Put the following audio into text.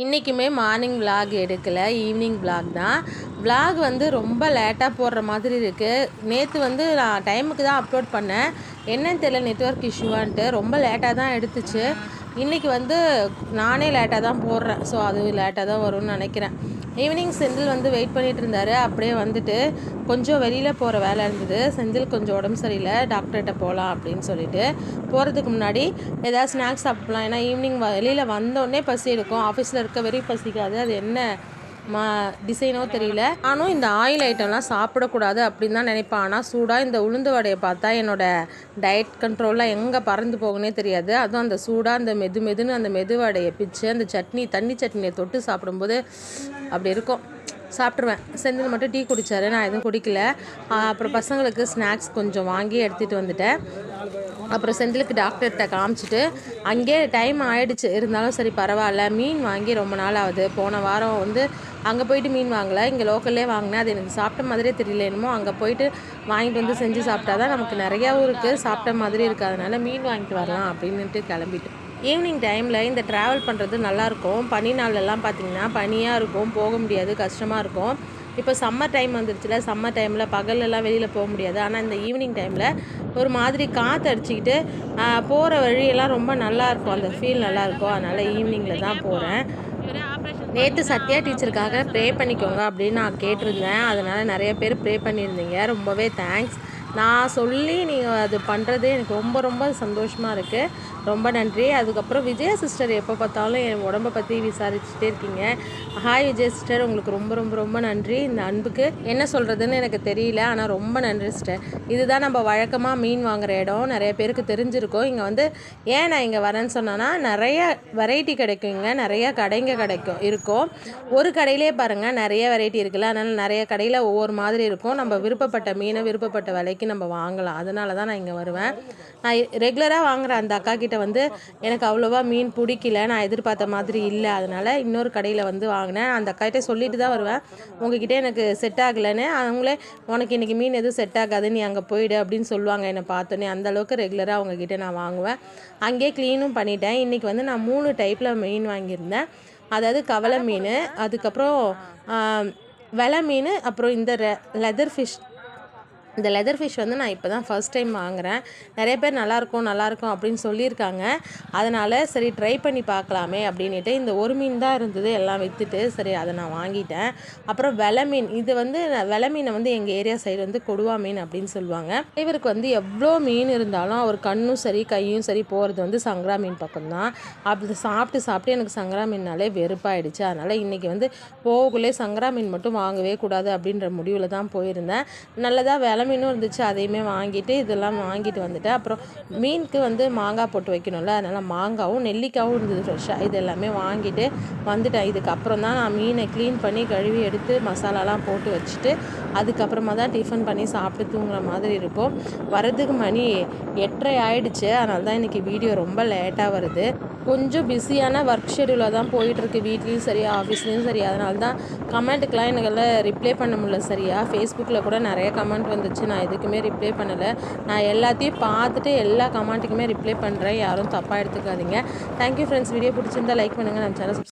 இன்றைக்குமே morning vlog எடுக்கலை evening vlog தான். விலாக் வந்து ரொம்ப லேட்டாக போடுற மாதிரி இருக்குது நேற்று வந்து நான் டைமுக்கு தான் அப்லோட் பண்ணேன். என்னன்னு தெரியல நெட்ஒர்க் இஷ்யூவான்ட்டு ரொம்ப லேட்டாக தான் எடுத்துச்சு. இன்றைக்கி வந்து நானே லேட்டாக தான் போடுறேன். ஸோ அது லேட்டாக தான் வரும்னு நினைக்கிறேன். ஈவினிங் செந்தில் வந்து வெயிட் பண்ணிகிட்டு இருந்தார். அப்படியே வந்துட்டு கொஞ்சம் வெளியில் போகிற வேலை இருந்தது. செந்தில் கொஞ்சம் உடம்பு சரியில்லை. டாக்டர்கிட்ட போகலாம் அப்படின்னு சொல்லிட்டு போகிறதுக்கு முன்னாடி ஏதாவது ஸ்நாக்ஸ் சாப்பிட்லாம். ஏன்னா ஈவினிங் வெளியில் வந்தோடனே பசி எடுக்கும். ஆஃபீஸில் இருக்க வெறி பசிக்காது. அது என்ன மா டிசைனோ தெரியல. ஆனால் இந்த ஆயில் ஐட்டம்லாம் சாப்பிடக்கூடாது அப்படின்னு தான் நினைப்பேன். ஆனால் சூடாக இந்த உளுந்து வடையை பார்த்தா என்னோடய டயட் கண்ட்ரோலில் எங்கே பறந்து போகனே தெரியாது. அதுவும் அந்த சூடாக அந்த மெது மெதுன்னு அந்த மெது வடையை பிச்சு அந்த சட்னி தண்ணி சட்னியை தொட்டு சாப்பிடும்போது அப்படி இருக்கும். சாப்பிட்ருவேன் செந்தில் மட்டும் டீ குடித்தாரு நான் எதுவும் குடிக்கல. அப்புறம் பசங்களுக்கு ஸ்நாக்ஸ் கொஞ்சம் வாங்கி எடுத்துகிட்டு வந்துட்டேன். அப்புறம் செந்திலுக்கு டாக்டர்கிட்ட காமிச்சிட்டு அங்கேயே டைம் ஆகிடுச்சு இருந்தாலும் சரி பரவாயில்ல. மீன் வாங்கி ரொம்ப நாள் ஆகுது. போன வாரம் வந்து அங்கே போயிட்டு மீன் வாங்கலை. இங்கே லோக்கல்லே வாங்கினேன். அது எனக்கு சாப்பிட்ட மாதிரியே தெரியல என்னமோ. அங்கே போயிட்டு வாங்கிட்டு வந்து செஞ்சு சாப்பிட்டா தான் நமக்கு நிறையாவும் இருக்குது சாப்பிட்ட மாதிரி இருக்குது அதனால் மீன் வாங்கிட்டு வரலாம் அப்படின்ட்டு கிளம்பிட்டு. ஈவினிங் டைமில் இந்த ட்ராவல் பண்ணுறது நல்லாயிருக்கும் பனி நாள்லலாம் பார்த்திங்கன்னா பனியாக இருக்கும். போக முடியாது. கஷ்டமாக இருக்கும். இப்போ சம்மர் டைம் வந்துருச்சுல. சம்மர் டைமில் பகல்லலாம் வெளியில் போக முடியாது. ஆனால் இந்த ஈவினிங் டைமில் ஒரு மாதிரி காற்று அடிச்சுக்கிட்டு போகிற வழியெல்லாம் ரொம்ப நல்லாயிருக்கும். அந்த ஃபீல் நல்லாயிருக்கும். அதனால் ஈவினிங்கில் தான் போகிறேன் நேற்று சத்யா டீச்சருக்காக ப்ரே பண்ணிக்கோங்க அப்படின்னு நான் கேட்டிருந்தேன். அதனால் நிறைய பேர் ப்ரே பண்ணியிருந்தீங்க. ரொம்பவே தேங்க்ஸ் நான் சொல்லி நீங்கள் அது பண்ணுறது எனக்கு ரொம்ப ரொம்ப சந்தோஷமாக இருக்குது ரொம்ப நன்றி. அதுக்கப்புறம் விஜயா சிஸ்டர் எப்போ பார்த்தாலும் என் உடம்பை பற்றி விசாரிச்சுட்டே இருக்கீங்க. ஹாய் விஜய் சிஸ்டர் உங்களுக்கு ரொம்ப ரொம்ப ரொம்ப நன்றி. இந்த அன்புக்கு என்ன சொல்கிறதுன்னு எனக்கு தெரியல. ஆனால் ரொம்ப நன்றி சிஸ்டர் இதுதான் நம்ம வழக்கமாக மீன் வாங்குகிற இடம். நிறைய பேருக்கு தெரிஞ்சிருக்கோம். இங்கே வந்து ஏன் நான் இங்கே வரேன்னு சொன்னேன்னா நிறைய வெரைட்டி கிடைக்குங்க. நிறைய கடைங்க கிடைக்கும் இருக்கும். ஒரு கடையிலே பாருங்கள் நிறைய வெரைட்டி இருக்குல்ல. அதனால் நிறைய கடையில் ஒவ்வொரு மாதிரி இருக்கும். நம்ம விருப்பப்பட்ட மீனை விருப்பப்பட்ட விலைக்கு நம்ம வாங்கலாம். அதனால தான் நான் இங்கே வருவேன். நான் ரெகுலராக வாங்குகிற அந்த அக்கா கிட்டே வந்து எனக்கு அவ்வளோவா மீன் பிடிக்கல. நான் எதிர்பார்த்த மாதிரி இல்லை. அதனால் இன்னொரு கடையில் வந்து வாங்கினேன். அந்த அக்காகிட்ட சொல்லிட்டு தான் வருவேன். உங்ககிட்ட எனக்கு செட் ஆகலைன்னு. அவங்களே உனக்கு இன்றைக்கி மீன் எதுவும் செட் ஆகாது. நீ அங்கே போயிடு அப்படின்னு சொல்லுவாங்க என்னை பார்த்தோன்னே. அந்தளவுக்கு ரெகுலராக அவங்கக்கிட்ட நான் வாங்குவேன். அங்கேயே க்ளீனும் பண்ணிட்டேன். இன்றைக்கி வந்து நான் மூணு டைப்பில் மீன் வாங்கியிருந்தேன். அதாவது கவலை மீன் அதுக்கப்புறம் வெலை மீன் அப்புறம் இந்த லெதர் ஃபிஷ் இந்த லெதர் ஃபிஷ் வந்து நான் இப்போ தான் ஃபஸ்ட் டைம் வாங்குகிறேன் நிறைய பேர் நல்லாயிருக்கும் நல்லாயிருக்கும் அப்படின்னு சொல்லியிருக்காங்க. அதனால் சரி ட்ரை பண்ணி பார்க்கலாமே அப்படின்ட்டு இந்த ஒரு மீன் தான் இருந்தது. எல்லாம் விற்றுட்டு சரி அதை நான் வாங்கிட்டேன். அப்புறம் வெலை மீன். இது வந்து வெலை மீனை வந்து எங்கள் ஏரியா சைடு வந்து கொடுவா மீன் அப்படின்னு சொல்லுவாங்க. இவருக்கு வந்து எவ்வளோ மீன் இருந்தாலும் அவர் கண்ணும் சரி கையும் சரி போகிறது வந்து சங்கரா மீன் பக்கம்தான். அப்படி சாப்பிட்டு சாப்பிட்டு எனக்கு சங்கரா மீன்னாலே வெறுப்பாயிடுச்சு. அதனால் இன்றைக்கி வந்து போகக்குள்ளே சங்கரா மீன் மட்டும் வாங்கவே கூடாது அப்படின்ற முடிவில் தான் போயிருந்தேன். நல்லதாக வேலை வெலை மீனும் இருந்துச்சு அதையுமே வாங்கிட்டு இதெல்லாம் வாங்கிட்டு வந்துட்டேன். அப்புறம் மீனுக்கு வந்து மாங்காய் போட்டு வைக்கணும்ல அதனால் மாங்காவும் நெல்லிக்காவும் இருந்தது ஃப்ரெஷ்ஷாக இது எல்லாமே வாங்கிட்டு வந்துட்டேன். இதுக்கப்புறம் தான் நான் மீனை க்ளீன் பண்ணி கழுவி எடுத்து மசாலாலாம் போட்டு வச்சுட்டு அதுக்கப்புறமா தான் டிஃபன் பண்ணி சாப்பிட்டு தூங்குற மாதிரி இருக்கும். வரதுக்கு மணி எட்டரை ஆயிடுச்சு. அதனால தான் இன்றைக்கி வீடியோ ரொம்ப லேட்டாக வருது. கொஞ்சம் பிஸியான ஒர்க் ஷெடியூலாக தான் போயிட்டுருக்கு. வீட்லேயும் சரி ஆஃபீஸ்லேயும் சரி அதனால தான் கமெண்ட்டுக்கெலாம் எனக்கு ரிப்ளை பண்ண முடியல சரியா. ஃபேஸ்புக்கில் கூட நிறைய கமெண்ட் வந்துச்சு. நான் எதுக்குமே ரிப்ளை பண்ணலை. நான் எல்லாத்தையும் பார்த்துட்டு எல்லா கமெண்ட்டுக்குமே ரிப்ளை பண்ணுறேன் யாரும் தப்பாக எடுத்துக்காதீங்க. தேங்க்யூ ஃப்ரெண்ட்ஸ் வீடியோ பிடிச்சிருந்தா லைக் பண்ணுங்கள் நம்ம சேனல்